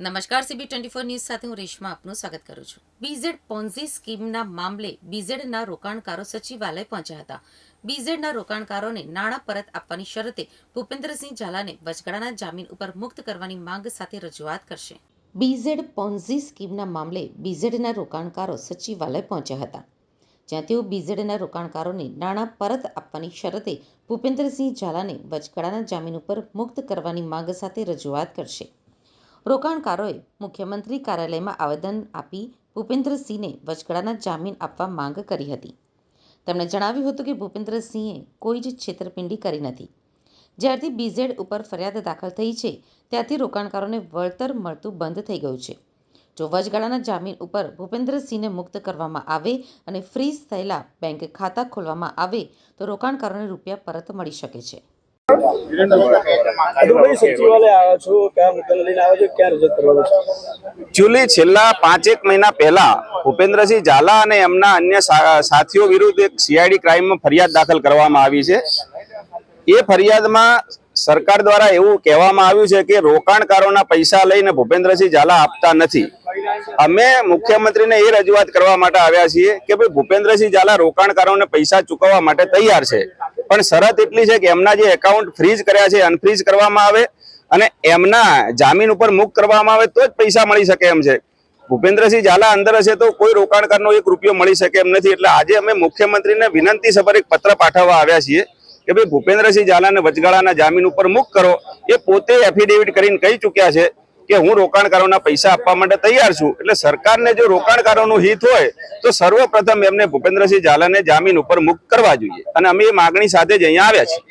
નમસ્કાર CB twenty four news સાથે હું રેશમા આપનું સ્વાગત કરું છું. બીઝેડ પોન્ઝી સ્કીમના મામલે બીઝેડના રોકાણકારો સચિવાલય પહોંચ્યા હતા. બીઝેડના રોકાણકારોને નાણાં પરત આપવાની શરતે ભૂપેન્દ્રસિંહ ઝાલાને વચગાળાના જામીન ઉપર મુક્ત કરવાની માંગ સાથે રજૂઆત કરશે. બીઝેડ પોન્ઝી સ્કીમના મામલે બીઝેડના રોકાણકારો સચિવાલય પહોંચ્યા હતા. જ્યાં તેઓ બીઝેડના રોકાણકારોને નાણાં પરત આપવાની શરતે ભૂપેન્દ્રસિંહ ઝાલાને વચગાળાના જામીન ઉપર મુક્ત કરવાની માંગ સાથે રજૂઆત કરશે. રોકાણકારોએ મુખ્યમંત્રી કાર્યાલયમાં આવેદન આપી ભૂપેન્દ્રસિંહને વચગાળાના જામીન આપવા માંગ કરી હતી. તેમણે જણાવ્યું હતું કે ભૂપેન્દ્રસિંહે કોઈ જ છેતરપિંડી કરી નથી. જ્યારથી બીઝેડ ઉપર ફરિયાદ દાખલ થઈ છે, ત્યારથી રોકાણકારોને વળતર મળતું બંધ થઈ ગયું છે. જો વચગાળાના જામીન ઉપર ભૂપેન્દ્રસિંહને મુક્ત કરવામાં આવે અને ફ્રીઝ થયેલા બેંક ખાતા ખોલવામાં આવે, તો રોકાણકારોને રૂપિયા પરત મળી શકે છે. એકચ્યુઅલી છેલ્લા પાંચેક મહિના પહેલા ભૂપેન્દ્રસિંહ ઝાલા અને એમના અન્ય સાથીઓ વિરુદ્ધ એક સીઆઈડી ક્રાઇમમાં ફરિયાદ દાખલ કરવામાં આવી છે. એ ફરિયાદમાં સરકાર દ્વારા એવું કહેવામાં આવ્યું છે કે રોકાણકારોના પૈસા લઈને ભૂપેન્દ્રસિંહ ઝાલા આપતા નથી. અમે મુખ્યમંત્રીને એ રજૂઆત કરવા માટે આવ્યા છીએ કે ભાઈ ભૂપેન્દ્રસિંહ ઝાલા રોકાણકારોને પૈસા ચૂકવવા માટે તૈયાર છે. પણ શરત એટલી છે કે એમના જે એકાઉન્ટ ફ્રીઝ કર્યા છે અનફ્રીઝ કરવામાં આવે અને એમના જામીન ઉપર મુક્ત કરવામાં આવે તો જ પૈસા મળી શકે એમ છે. ભૂપેન્દ્રસિંહ ઝાલા અંદર હશે તો કોઈ રોકાણકારનો એક રૂપિયો મળી શકે એમ નથી. એટલે આજે અમે મુખ્યમંત્રીને વિનંતી સભર એક પત્ર પાઠવવા આવ્યા છીએ કે ભાઈ ભૂપેન્દ્રસિંહ ઝાલાને વચગાળાના જામીન ઉપર મુક્ત કરો. એ પોતે એફિડેવિટ કરીને કહી ચૂક્યા છે. કે હું રોકાણકારોના પૈસા આપવા માટે તૈયાર છું. એટલે સરકારને જો રોકાણકારોનું હિત હોય, તો સર્વપ્રથમ એમને ભૂપેન્દ્રસિંહ ઝાલાને જામીન ઉપર મુક્ત કરવા જોઈએ. અને અમે એ માગણી સાથે જ અહીંયા આવ્યા છીએ.